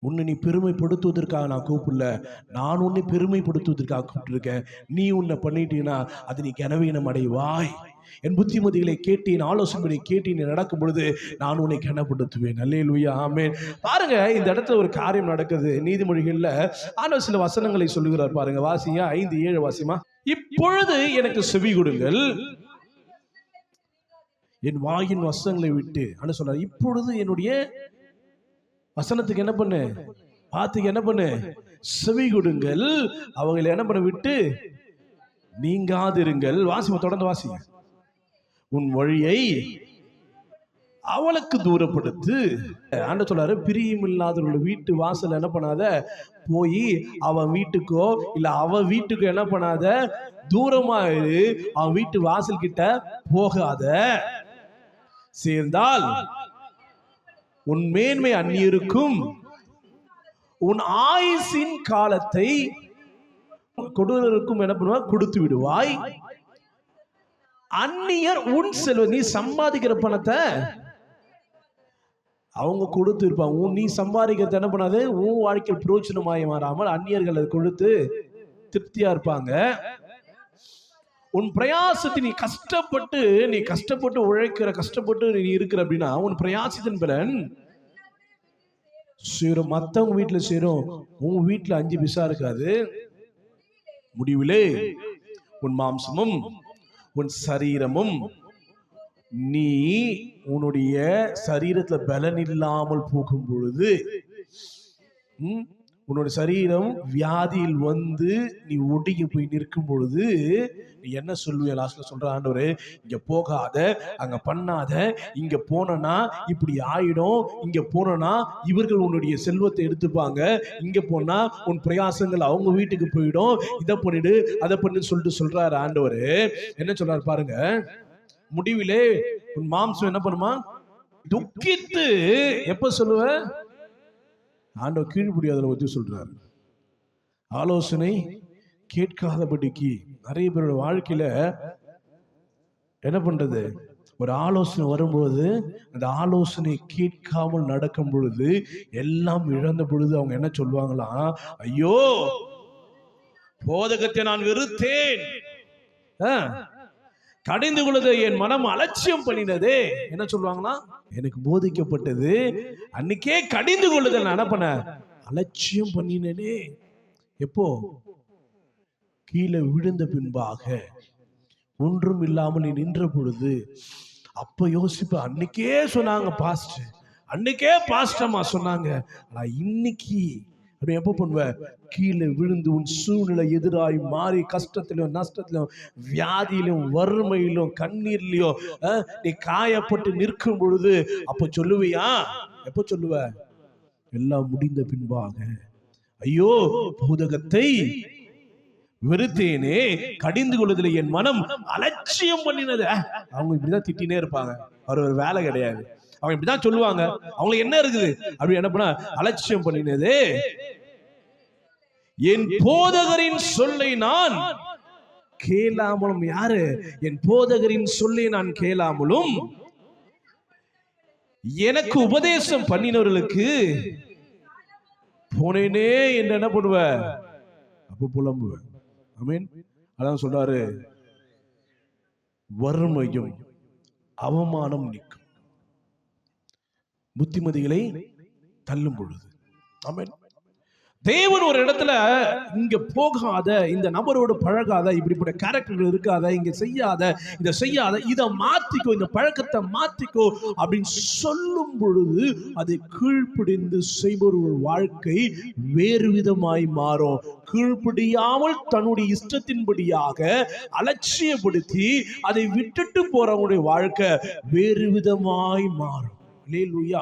உன்னை நீ பெருமைப்படுத்துவதற்காக நான் கூப்பிடல. நான் உன்னை பெருமைப்படுத்துவதற்காக கூப்பிட்டுருக்கேன். நீ உன்னை பண்ணிட்டீன்னா அது நீ கனவீனம் அடைவாய். என் புத்திமதிகளை கேட்டு என் ஆலோசனை கேட்டு நீ நடக்கும் பொழுது நான் உன்னை கனப்படுத்துவேன். நல்லே லூயா ஆமேன். பாருங்க இந்த இடத்துல ஒரு காரியம் நடக்குது. நீதிமொழிகளில் ஆனால் சில வசனங்களை சொல்லுகிறார் பாருங்க. வாசியா ஐந்து ஏழு வாசிமா? இப்பொழுது எனக்கு செவி கொடுங்கள். என் வாயின் வசனங்களை விட்டு ஆனால் சொல்றார். இப்பொழுது என்னுடைய வசனத்துக்கு என்ன பண்ணு? பார்த்துக்கு என்ன பண்ணு? செவி கொடுங்கள். அவங்களை என்ன பண்ண விட்டு? நீங்காதிருங்கள். வாசி தொடர்ந்து வாசிங்க. உன் வழியை அவளுக்கு தூரப்படுத்து. ஆண்ட சொல்றாரு பிரியும் இல்லாதவர்களோட வீட்டு வாசல் என்ன பண்ணாத? போய் அவன் வீட்டுக்கோ இல்ல அவ வீட்டுக்கோ என்ன பண்ணாத? தூரமா இரு. அவன் வீட்டு வாசல் கிட்ட போகாத. சேர்ந்தால் உன் மேன்மை அந்நியருக்கும் உன் ஆயுசின் காலத்தை கொடுக்கும் என்ன பண்ணுவா கொடுத்து விடுவாய். அந்நியர் உன் செல்வ நீ சம்பாதிக்கிற பணத்தை அவங்க கொடுத்து இருப்பாங்க. உன் நீ சம்பாதிக்கிறது என்ன பண்ணாது? உன் வாழ்க்கையில் பிரோச்சனமாய் மாறாமல் அந்நியர்கள் அதை கொடுத்து திருப்தியா இருப்பாங்க. உன் பிரயாசத்தை நீ கஷ்டப்பட்டு நீ கஷ்டப்பட்டு உழைக்கிற கஷ்டப்பட்டு நீ இருக்கிற அப்படின்னா உன் பிரயாசத்தின் பலன் சேரும். மத்தவங்க வீட்டுல சேரும். உன் வீட்டுல அஞ்சு பிசா இருக்காது. முடிவிலே உன் மாம்சமும் உன் சரீரமும் நீ உன்னுடைய சரீரத்துல பலன் இல்லாமல் போகும் பொழுது உன்னோட சரீரம் வியாதியில் வந்து நீ ஒடுங்கி போய் நிற்கும் பொழுது நீ என்ன சொல்லுவ? லாஸ்ட்ல சொல்ற ஆண்டவரே இங்க போகாத அங்க பண்ணாத இங்க போனனா இப்படி ஆயிடும் இங்க போனனா இவர்கள் உன்னுடைய செல்வத்தை எடுத்துப்பாங்க இங்க போனா உன் பிரயாசங்கள் அவங்க வீட்டுக்கு போயிடும் இதை பண்ணிடு அதை பண்ணு சொல்லிட்டு சொல்றாரு ஆண்டவர். என்ன சொல்றாரு பாருங்க முடிவிலே உன் மாம்சம் என்ன பண்ணுமா? துக்கித்து எப்ப சொல்லுவ? ஆண்டவர் கீழ்ப்படியாதல பற்றி சொல்கிறார் ஆலோசனை கேட்காதபடிக்கு நிறைய பேரோட வாழ்க்கையில் என்ன பண்ணுறது ஒரு ஆலோசனை வரும்போது அந்த ஆலோசனை கேட்காமல் நடக்கும் பொழுது எல்லாம் இழந்த பொழுது அவங்க என்ன சொல்லுவாங்களாம் ஐயோ போதகத்தை நான் வெறுத்தேன். ஆ, கடிந்து கொள்ளது என் மனம் அலட்சியம் பண்ணினதே. என்ன சொல்லுவாங்கன்னா எனக்கு போதிக்கப்பட்டது. அன்னைக்கே கடிந்து கொள்ளுதல் நான் என்ன பண்ண? அலட்சியம் பண்ணினே எப்போ? கீழே விழுந்த பின்பாக. ஒன்றும் இல்லாமல் நீ நின்ற பொழுது அப்ப யோசிப்ப அன்னைக்கே சொன்னாங்க பாஸ்ட் அன்னைக்கே பாஸ்டமா சொன்னாங்க. ஆனா இன்னைக்கு அப்படி எப்போ பண்ணுவ? கீழே விழுந்து உன் சூழ்நிலை எதிராய் மாறி கஷ்டத்திலும் நஷ்டத்திலும் வியாதியிலும் வறுமையிலும் கண்ணீர்லயும் நீ காயப்பட்டு நிற்கும் பொழுது அப்போ சொல்லுவியா? எப்போ சொல்லுவ? எல்லாம் முடிந்த பின்பாக ஐயோ பூதகத்தை வெறுத்தேனே கடிந்து கொள்வதில் என் மனம் அலட்சியம் பண்ணினது. அவங்க இப்படிதான் திட்டினே இருப்பாங்க. அவர் ஒரு வேலை கிடையாது. அவங்க இப்படிதான் சொல்லுவாங்க. அவங்களுக்கு என்ன இருக்குது? அப்படி என்ன பண்ண? அலட்சியம் பண்ணினது. என் போதகரின் சொல்லை நான் கேளாமலும் யாரு? என் போதகரின் சொல்லை நான் கேளாமலும். எனக்கு உபதேசம் பண்ணினவர்களுக்கு போனேனே என்று என்ன பண்ணுவ அப்ப புலம்புவேன். அமீன் அதான் சொல்றாரு வறுமையும் அவமானம் நிற்கும் புத்திமதிகளை தள்ளும் பொழுது. ஆமென். தேவன் ஒரு இடத்துல இங்க போகாத இந்த நபரோடு பழகாத இப்படிப்பட்ட கேரக்டர் இருக்காத இங்க செய்யாத இதை செய்யாத இதை மாத்திக்கோ இந்த பழக்கத்தை மாத்திக்கோ அப்படின்னு சொல்லும் பொழுது அதை கீழ்ப்பிடிந்து செய்பவர்கள் வாழ்க்கை வேறு விதமாய் மாறும். கீழ்ப்படியாமல் தன்னுடைய இஷ்டத்தின்படியாக அலட்சியப்படுத்தி அதை விட்டுட்டு போறவங்களுடைய வாழ்க்கை வேறு விதமாய் மாறும். லேலுயா